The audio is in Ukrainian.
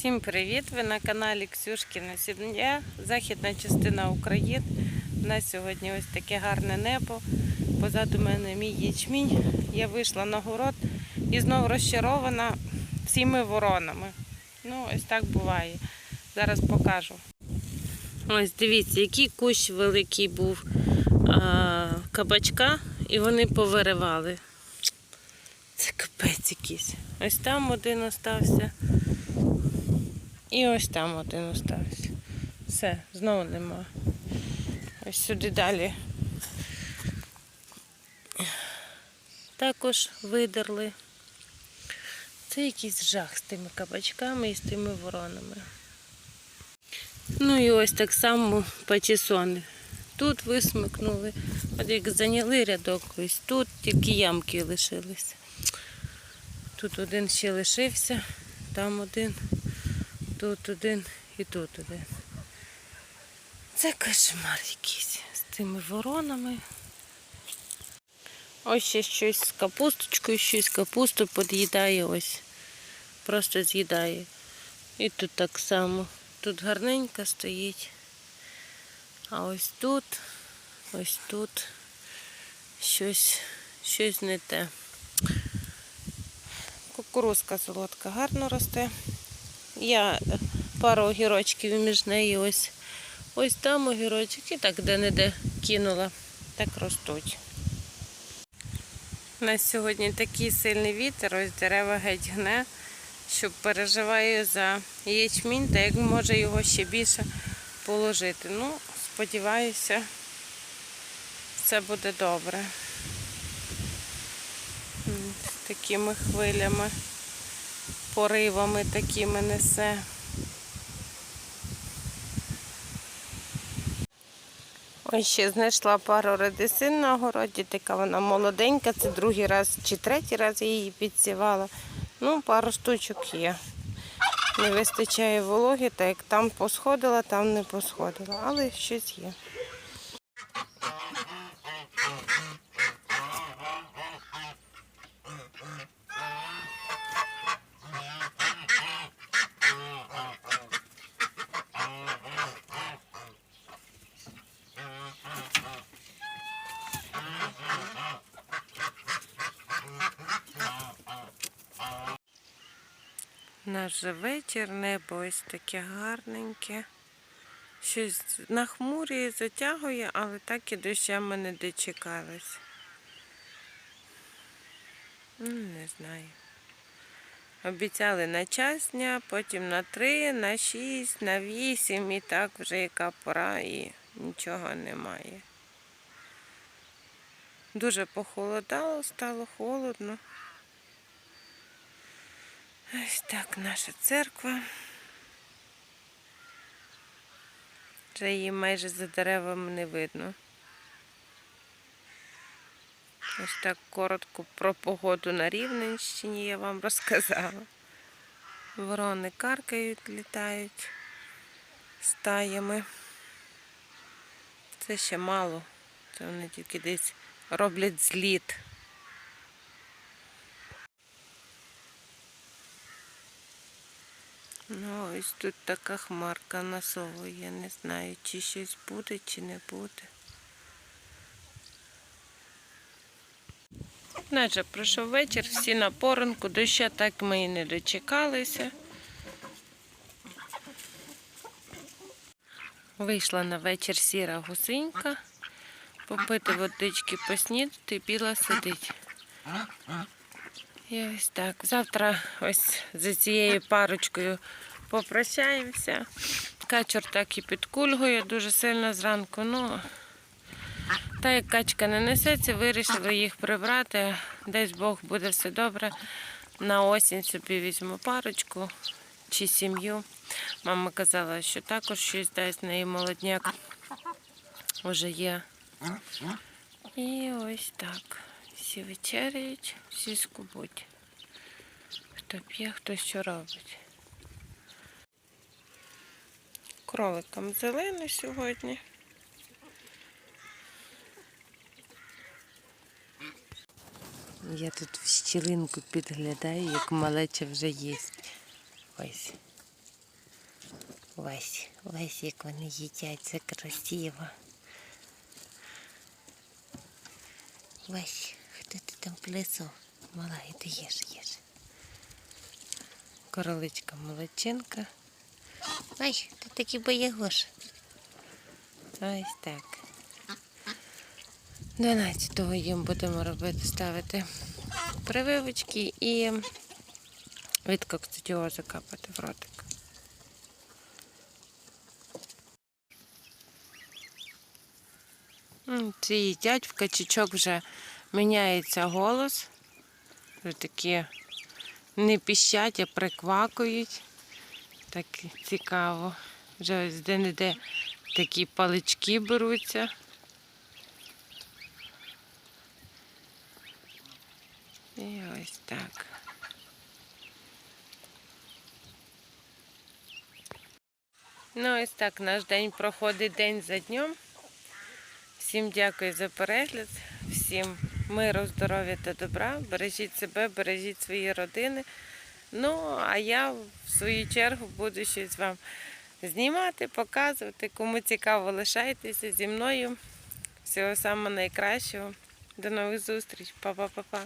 Всім привіт! Ви на каналі Ксюшкіна Сім'я, західна частина України. У нас сьогодні ось таке гарне небо. Позаду мене мій ячмінь. Я вийшла на город і знову розчарована всіми воронами. Ну, ось так буває. Зараз покажу. Ось дивіться, який кущ великий був а, кабачка, і вони повиривали. Це капець якийсь. Ось там один остався. І ось там один остався. Все, знову нема. Ось сюди далі. Також видерли. Це якийсь жах з тими кабачками і з тими воронами. Ну і ось так само пачісони. Тут висмикнули. От як зайняли рядок, ось тут тільки ямки лишилися. Тут один ще лишився, там один, тут один і тут один. Це кошмар якийсь з цими воронами. Ось ще щось з капусточкою, щось капусту під'їдає ось. Просто з'їдає. І тут так само. Тут гарненько стоїть. А ось тут, ось тут щось, щось не те. Кукурузка солодка гарно росте. Я пару огірочків між неї ось. Ось там огірочок і так де-не-де кинула. Так ростуть. У нас сьогодні такий сильний вітер, ось дерева геть гне, що переживаю за ячмінь, та як може його ще більше положити. Ну, сподіваюся, все буде добре. Такими хвилями, поривами такими несе. Ось ще знайшла пару редисин на огороді, така вона молоденька, це другий раз чи третій раз я її підсівала. Ну, пару штучок є. Не вистачає вологи, так як там посходила, там не посходила, але щось є. Наш же вечір, небо ось таке гарненьке. Щось нахмурює, затягує, але так і доща ми не дочекались. Ну, Не знаю. Обіцяли на час дня, потім на три, на шість, на вісім і так вже яка пора і нічого немає. Дуже похолодало, стало холодно. Ось так наша церква. Вже її майже за деревами не видно. Ось так коротко про погоду на Рівненщині я вам розказала. Ворони каркають, літають стаями. Це ще мало. Це вони тільки десь роблять зліт. Ну, ось тут така хмарка насовує. Не знаю, чи щось буде, чи не буде. Наче пройшов вечір, всі на поранку, доща так ми і не дочекалися. Вийшла на вечір сіра гусинька, попити водички, поснідати, біла сидить. І ось так. Завтра ось за цією парочкою попрощаємося. Качур так і підкульгує дуже сильно зранку. Ну, та як качка не несеться, вирішили їх прибрати. Десь Бог буде все добре. На осінь собі візьму парочку чи сім'ю. Мама казала, що також щось дасть в неї молодняк. Вже є. І ось так. Всі вечеряють, всі скубуть. Хто п'є, хто що робить. Кроликам зелено сьогодні. Я тут в щілинку підглядаю, як малеча вже їсть. Ось. Ось, ось як вони їдять, це красиво. Ось, хто ти там плесо? Мала, іди їж, їж. Короличка молодчинка. Ой, ти такий боягош. Ось так. 12-го їм будемо робити, ставити прививочки і від кокцидіозу капати в ротик. Ці їдять, в качечок вже міняється голос. Вже такі не піщать, а приквакують. Так цікаво. Вже ось де-не-де такі палички беруться. І ось так. Ну, ось так наш день проходить день за днем. Всім дякую за перегляд, всім миру, здоров'я та добра. Бережіть себе, бережіть свої родини. Ну, а я в свою чергу буду щось вам знімати, показувати. Кому цікаво, лишайтеся зі мною. Всього самого найкращого. До нових зустріч. Па-па-па-па.